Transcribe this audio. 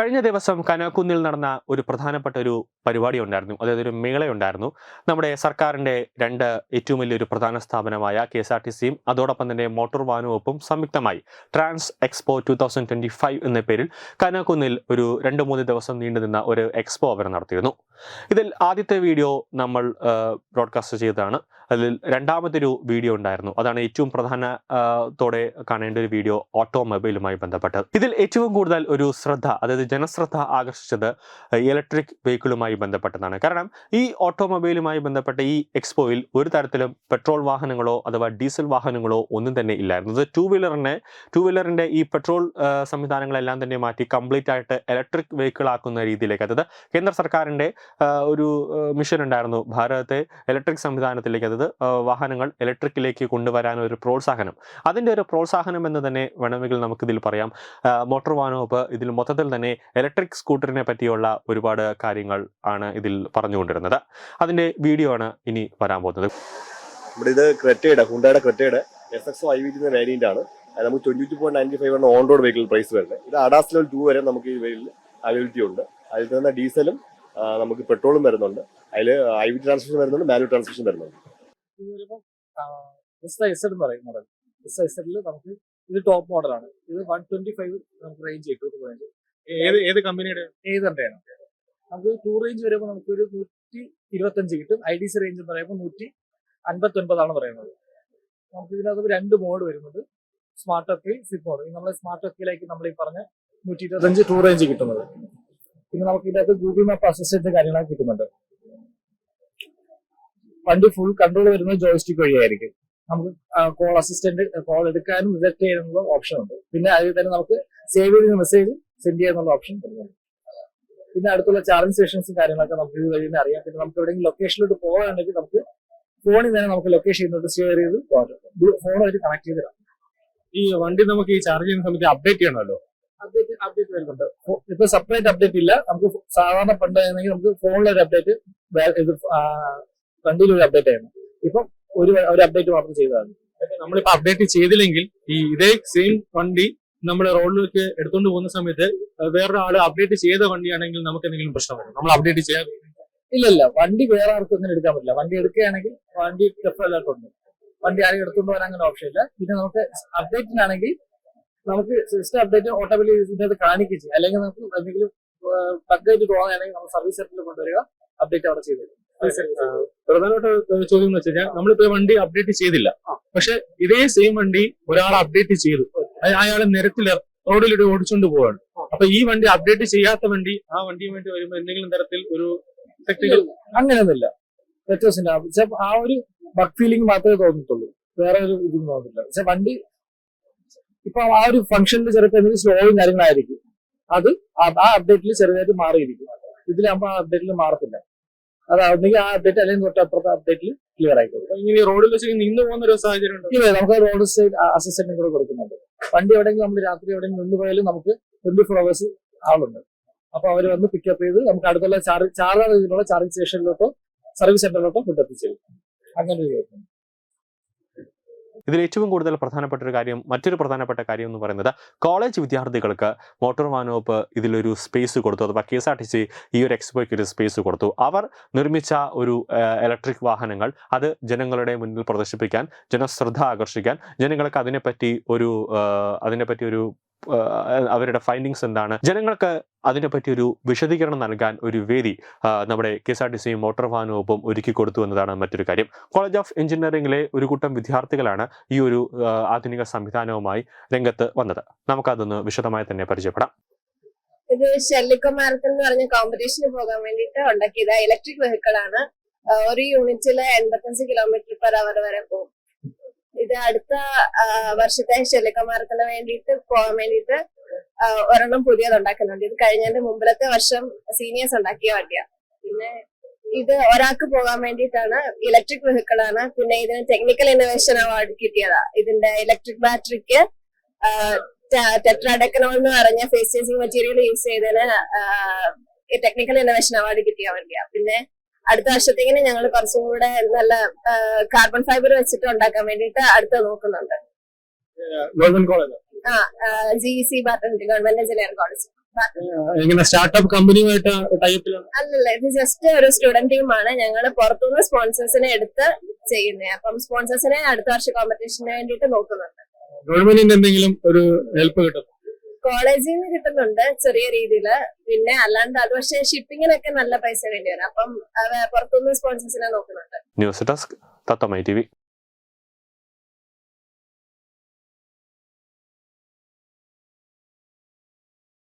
കഴിഞ്ഞ ദിവസം കനാക്കുന്നിൽ നടന്ന ഒരു പ്രധാനപ്പെട്ട ഒരു പരിപാടി ഉണ്ടായിരുന്നു അതായത് ഒരു മേളയുണ്ടായിരുന്നു. നമ്മുടെ സർക്കാരിന്റെ രണ്ട് ഏറ്റവും വലിയൊരു പ്രധാന സ്ഥാപനമായ കെ എസ് ആർ ടി സിയും അതോടൊപ്പം തന്നെ മോട്ടോർ വാഹന വകുപ്പും സംയുക്തമായി. Trans Expo two thousand twenty five എന്ന പേരിൽ കനാക്കുന്നിൽ ഒരു രണ്ട് മൂന്ന് ദിവസം നീണ്ടുനിന്ന ഒരു എക്സ്പോ അവർ നടത്തിയിരുന്നു. ഇതിൽ ആദ്യത്തെ വീഡിയോ നമ്മൾ ബ്രോഡ്കാസ്റ്റ് ചെയ്തതാണ്. അതിൽ രണ്ടാമത്തെ ഒരു വീഡിയോ ഉണ്ടായിരുന്നു. അതാണ് ഏറ്റവും പ്രധാനത്തോടെ കാണേണ്ട ഒരു വീഡിയോ ഓട്ടോമൊബൈലുമായി ബന്ധപ്പെട്ടത് ഇതിൽ ഏറ്റവും കൂടുതൽ ഒരു ശ്രദ്ധ അതായത് ജനശ്രദ്ധ ആകർഷിച്ചത് ഇലക്ട്രിക് വെഹിക്കിളുമായി ബന്ധപ്പെട്ടതാണ്. കാരണം ഈ ഓട്ടോമൊബൈലുമായി ബന്ധപ്പെട്ട ഈ എക്സ്പോയിൽ ഒരു തരത്തിലും പെട്രോൾ വാഹനങ്ങളോ അഥവാ ഡീസൽ വാഹനങ്ങളോ ഒന്നും തന്നെ ഇല്ലായിരുന്നു. ഇത് ടൂ വീലറിനെ ടു വീലറിന്റെ ഈ പെട്രോൾ സംവിധാനങ്ങളെല്ലാം തന്നെ മാറ്റി കംപ്ലീറ്റ് ആയിട്ട് ഇലക്ട്രിക് വെഹിക്കിൾ ആക്കുന്ന രീതിയിലേക്ക്. അതായത് കേന്ദ്ര സർക്കാരിന്റെ ഒരു മിഷൻ ഉണ്ടായിരുന്നു ഭാരതത്തെ ഇലക്ട്രിക് സംവിധാനത്തിലേക്ക് അതായത് വാഹനങ്ങൾ ഇലക്ട്രിക്കിലേക്ക് കൊണ്ടുവരാൻ ഒരു പ്രോത്സാഹനം. അതിന്റെ ഒരു പ്രോത്സാഹനം എന്ന് തന്നെ വേണമെങ്കിൽ നമുക്കിതിൽ പറയാം. മോട്ടോർ വാഹന വകുപ്പ് ഇതിൽ മൊത്തത്തിൽ തന്നെ ഇലക്ട്രിക് സ്കൂട്ടറിനെ പറ്റിയുള്ള ഒരുപാട് കാര്യങ്ങൾ ആണ് ഇതിൽ പറഞ്ഞുകൊണ്ടിരുന്നത്. അതിന്റെ വീഡിയോ ആണ് ഇനി വരാൻ പോകുന്നത്. ഇവിടെ ഇത് ക്രെറ്റയുടെ ഹുണ്ടയുടെ ക്രെറ്റയുടെ S X I V variant ആണ്. അത് നമുക്ക് twenty two point ninety five ആണ് ഓൺ റോഡ് വെഹിക്കിൾ പ്രൈസ് വരുന്നത്. ഇത് അഡാസ് ലെവൽ ടു വരെ നമുക്ക് ഈ വെഹിക്കിൾ അവൈലബിലിറ്റി ഉണ്ട്. അതിൽ തന്നെ ഡീസലും നമുക്ക് പെട്രോളും വരുന്നുണ്ട്. അതിൽ ഐ വി ട്രാൻസ്മിഷൻ വരുന്നുണ്ട് മാനുവൽ ട്രാൻസ്മിഷൻ വരുന്നുണ്ട്. നമുക്ക് ഇത് ടോപ്പ് മോഡലാണ് ഇത് വൺ ട്വന്റി ഫൈവ് നമുക്ക് റേഞ്ച് കിട്ടും ഏത് ഏത് കമ്പനിയുടെ ഏതെന്റെയാണ് നമുക്ക് ടൂ റേഞ്ച് വരുമ്പോൾ നമുക്ക് ഒരു നൂറ്റി ഇരുപത്തഞ്ച് കിട്ടും. ഐ ഡി സി റേഞ്ച് എന്ന് പറയുമ്പോൾ നൂറ്റി അൻപത്തി ഒൻപതാണ് പറയുന്നത്. നമുക്ക് ഇതിനകത്ത് രണ്ട് മോഡ് വരുന്നത്. സ്മാർട്ട് ഒക്കെ സിപ്പ് മോഡ് നമ്മൾ സ്മാർട്ട് ഒക്കെയിലേക്ക് നമ്മൾ ഈ പറഞ്ഞ നൂറ്റി ഇരുപത്തഞ്ച് ടൂ റേഞ്ച് കിട്ടുന്നത്. പിന്നെ നമുക്ക് ഇതിനകത്ത് ഗൂഗിൾ മാപ്പ് അസിസ്റ്റന്റ് കാര്യങ്ങളൊക്കെ കിട്ടുന്നുണ്ട്. വണ്ടി ഫുൾ കൺട്രോൾ വരുന്നത് ജോയിസ്റ്റിക് വഴിയായിരിക്കും. നമുക്ക് കോൾ അസിസ്റ്റന്റ് കോൾ എടുക്കാനും റിജക്ട് ചെയ്യാനുള്ള ഓപ്ഷൻ ഉണ്ട്. പിന്നെ അതിൽ തന്നെ നമുക്ക് സേവ് ചെയ്ത് മെസ്സേജ് സെൻഡ് ചെയ്യാനുള്ള ഓപ്ഷൻ വരുന്നുണ്ട്. പിന്നെ അടുത്തുള്ള ചാർജിങ് സ്റ്റേഷൻസും കാര്യങ്ങളൊക്കെ നമുക്ക് ഇത് വഴി തന്നെ അറിയാം. പിന്നെ നമുക്ക് എവിടെയെങ്കിലും ലൊക്കേഷനിലോട്ട് പോകാനുണ്ടെങ്കിൽ നമുക്ക് ഫോണിൽ തന്നെ നമുക്ക് ലൊക്കേഷൻ ചെയ്യുന്നത് ഷെയർ ചെയ്ത് ഫോൺ വഴി കണക്ട് ചെയ്തിടാം ഈ വണ്ടി നമുക്ക് ഈ ചാർജ് ചെയ്യുന്ന സമയത്ത് അപ്ഡേറ്റ് ചെയ്യണമല്ലോ? അപ്ഡേറ്റ് അപ്ഡേറ്റ് വരുന്നുണ്ട്. ഇപ്പൊ സെപ്പറേറ്റ് അപ്ഡേറ്റ് ഇല്ല. നമുക്ക് സാധാരണ പണ്ട് നമുക്ക് ഫോണിൽ ഒരു അപ്ഡേറ്റ് ഇത് വണ്ടിയിൽ ഒരു അപ്ഡേറ്റ് ആയിരുന്നു. ഇപ്പം ഒരു ഒരു അപ്ഡേറ്റ് മാത്രം ചെയ്താൽ മതി നമ്മളിപ്പോ അപ്ഡേറ്റ് ചെയ്തില്ലെങ്കിൽ ഈ ഇതേ സെയിം വണ്ടി നമ്മൾ റോഡിലേക്ക് എടുത്തുകൊണ്ട് പോകുന്ന സമയത്ത് വേറൊരാൾ അപ്ഡേറ്റ് ചെയ്ത വണ്ടിയാണെങ്കിൽ നമുക്ക് എന്തെങ്കിലും പ്രശ്നം വരും. നമ്മൾ അപ്ഡേറ്റ് ചെയ്യാൻ ഇല്ല ഇല്ല. വണ്ടി വേറെ ആർക്കും അങ്ങനെ എടുക്കാൻ പറ്റില്ല. വണ്ടി എടുക്കുകയാണെങ്കിൽ വണ്ടി ഉണ്ട് വണ്ടി ആരും എടുത്തുകൊണ്ട് പോകാൻ അങ്ങനെ ഓപ്ഷൻ ഇല്ല. പിന്നെ നമുക്ക് അപ്ഡേറ്റിനാണെങ്കിൽ നമുക്ക് സിസ്റ്റം അപ്ഡേറ്റ് ഓട്ടോമാറ്റിക് ഇതിനകത്ത് കാണിക്കുകയും ചെയ്യും. അല്ലെങ്കിൽ നമുക്ക് എന്തെങ്കിലും ബഗ്ഗായിട്ട് തോന്നുകയാണെങ്കിൽ നമ്മൾ സർവീസ് സെന്ററിൽ കൊണ്ടുവരിക അപ്ഡേറ്റ് അവിടെ ചെയ്തു. പ്രധാനമായിട്ട് ചോദ്യം എന്ന് വെച്ച് കഴിഞ്ഞാൽ നമ്മളിപ്പോ വണ്ടി അപ്ഡേറ്റ് ചെയ്തില്ല. പക്ഷെ ഇതേ സെയിം വണ്ടി ഒരാൾ അപ്ഡേറ്റ് ചെയ്തു. അയാൾ നിരത്തിൽ റോഡിലൂടെ ഓടിച്ചുകൊണ്ട് പോവാണ്. അപ്പൊ ഈ വണ്ടി അപ്ഡേറ്റ് ചെയ്യാത്ത വണ്ടി ആ വണ്ടിയും വേണ്ടി വരുമ്പോൾ എന്തെങ്കിലും തരത്തിൽ ഒരു ടെക്നിക്കൽ അങ്ങനെയൊന്നുമില്ല. വ്യത്യാസമില്ല പക്ഷെ ആ ഒരു ബഗ് ഫീലിംഗ് മാത്രമേ തോന്നത്തുള്ളൂ. വേറെ ഒരു ഇതും തോന്നില്ല പക്ഷെ വണ്ടി ഇപ്പൊ ആ ഒരു ഫംഗ്ഷനിൽ ചിലപ്പോൾ എന്തെങ്കിലും സ്ലോയും കാര്യങ്ങളായിരിക്കും. അത് ആ- അപ്ഡേറ്റിൽ ചെറുതായിട്ട് മാറിയിരിക്കും. ഇതിലാകുമ്പോൾ ആ അപ്ഡേറ്റിൽ മാറത്തില്ല. അതാണെങ്കിൽ ആ അപ്ഡേറ്റ് അല്ലെങ്കിൽ തൊട്ടപ്പുറത്തെ അപ്ഡേറ്റിൽ ക്ലിയർ ആയിക്കോളും. ഇനി റോഡിൽ വെച്ച് നിന്ന് പോകുന്ന ഒരു സാഹചര്യം നമുക്ക് റോഡ് സൈഡ് അസിസ്റ്റന്റും കൂടെ കൊടുക്കുന്നുണ്ട്. വണ്ടി എവിടെയെങ്കിലും നമ്മൾ രാത്രി എവിടെയെങ്കിലും നിന്ന് പോയാലും നമുക്ക് ട്വന്റി ഫോർ അവേഴ്സ് ആളുണ്ട് അപ്പൊ അവർ വന്ന് പിക്കപ്പ് ചെയ്ത് നമുക്ക് അടുത്തുള്ള ചാർജ് ചാർജ് ചാർജിംഗ് സ്റ്റേഷനിലോട്ടോ സർവീസ് സെന്ററിലോട്ടോ ഫുഡ് എത്തിച്ചു അങ്ങനെ ഒരു. ഇതിൽ ഏറ്റവും കൂടുതൽ പ്രധാനപ്പെട്ട ഒരു കാര്യം മറ്റൊരു പ്രധാനപ്പെട്ട കാര്യം എന്ന് പറയുന്നത് കോളേജ് വിദ്യാർത്ഥികൾക്ക് മോട്ടോർ വാഹന വകുപ്പ് ഇതിലൊരു സ്പേസ് കൊടുത്തു. അഥവാ K S R T C ഈ ഒരു എക്സ്പോയ്ക്ക് ഒരു സ്പേസ് കൊടുത്തു. അവർ നിർമ്മിച്ച ഒരു ഇലക്ട്രിക് വാഹനങ്ങൾ അത് ജനങ്ങളുടെ മുന്നിൽ പ്രദർശിപ്പിക്കാൻ ജനശ്രദ്ധ ആകർഷിക്കാൻ ജനങ്ങൾക്ക് അതിനെപ്പറ്റി ഒരു അതിനെപ്പറ്റി ഒരു അവരുടെ ഫൈൻഡിങ്സ് എന്താണ്? ജനങ്ങൾക്ക് അതിനെപ്പറ്റി ഒരു വിശദീകരണം നൽകാൻ ഒരു വേദി നമ്മുടെ കെ എസ് ആർ ടി സിയും മോട്ടോർ വാഹന വകുപ്പും ഒരുക്കി കൊടുത്തു എന്നതാണ് മറ്റൊരു കാര്യം. കോളേജ് ഓഫ് എഞ്ചിനീയറിംഗിലെ ഒരു കൂട്ടം വിദ്യാർത്ഥികളാണ് ഈ ഒരു ആധുനിക സംവിധാനവുമായി രംഗത്ത് വന്നത്. നമുക്കതൊന്ന് വിശദമായി തന്നെ പരിചയപ്പെടാം. ഇത് ഷെല്ലിക്കോ മാരത്തൺ എന്ന് പറഞ്ഞ കോമ്പറ്റീഷന് പോകാൻ വേണ്ടിയിട്ട് ഉണ്ടാക്കിയത് ഇലക്ട്രിക് വെഹിക്കിൾ ആണ്. ഒരു യൂണിറ്റിൽ എൺപത്തഞ്ച് കിലോമീറ്റർ പെർ അവർ വരെ പോകും. ഇത് അടുത്ത വർഷത്തെ ഷെല്ലിക്കോ മാരത്തിന് വേണ്ടിയിട്ട് പോകാൻ വേണ്ടിയിട്ട് ഒരെണ്ണം പുതിയത് ഉണ്ടാക്കുന്നുണ്ട്. ഇത് കഴിഞ്ഞതിന്റെ മുമ്പിലത്തെ വർഷം സീനിയേഴ്സ് ഉണ്ടാക്കിയ വണ്ടിയാ. പിന്നെ ഇത് ഒരാൾക്ക് പോകാൻ വേണ്ടിയിട്ടാണ് ഇലക്ട്രിക് വെഹിക്കിൾ ആണ്. പിന്നെ ഇതിന് ടെക്നിക്കൽ ഇന്നോവേഷൻ അവാർഡ് കിട്ടിയതാ. ഇതിന്റെ ഇലക്ട്രിക് ബാറ്ററിക്ക് ടെട്രാഡെക്കനോൾ എന്ന് പറഞ്ഞ ഫേസ് ചേഞ്ചിങ് മെറ്റീരിയൽ യൂസ് ചെയ്തതിന് ടെക്നിക്കൽ ഇന്നോവേഷൻ അവാർഡ് കിട്ടിയ വണ്ടിയാ. പിന്നെ അടുത്ത വർഷത്തേക്കിന് ഞങ്ങൾ കുറച്ചും കൂടെ നല്ല കാർബൺ ഫൈബർ വെച്ചിട്ട് ഉണ്ടാക്കാൻ വേണ്ടിയിട്ട് അടുത്ത നോക്കുന്നുണ്ട്. G C Barton government engineering college എങ്ങനെ സ്റ്റാർട്ടപ്പ് കമ്പനിയുമായിട്ട് ടൈപ്പിലാണ് അല്ലല്ല ഇത് ജസ്റ്റ് ഒരു സ്റ്റുഡന്റ് ടീമാണ് ഞങ്ങൾ പുറത്തുനിന്ന് സ്പോൺസേഴ്സിനെ എടുത്ത് ചെയ്യുന്നത് അപ്പം സ്പോൺസേഴ്സിനെ അടുത്ത വർഷ കോമ്പറ്റീഷന് വേണ്ടിയിട്ട് നോക്കുന്നുണ്ട്. ഗവൺമെന്റിന്റെ എന്തെങ്കിലും ഒരു ഹെൽപ്പ് കിട്ടും? കോളേജിൽ നിന്ന് കിട്ടുന്നുണ്ട് ചെറിയ രീതിയിൽ. പിന്നെ അല്ലാണ്ട് അത് പക്ഷേ ഷിപ്പിങ്ങിനൊക്കെ നല്ല പൈസ വേണ്ടി വരും. അപ്പം പുറത്തുനിന്ന് സ്പോൺസേഴ്സിനെ നോക്കുന്നുണ്ട്. News desk തത്തമൈ T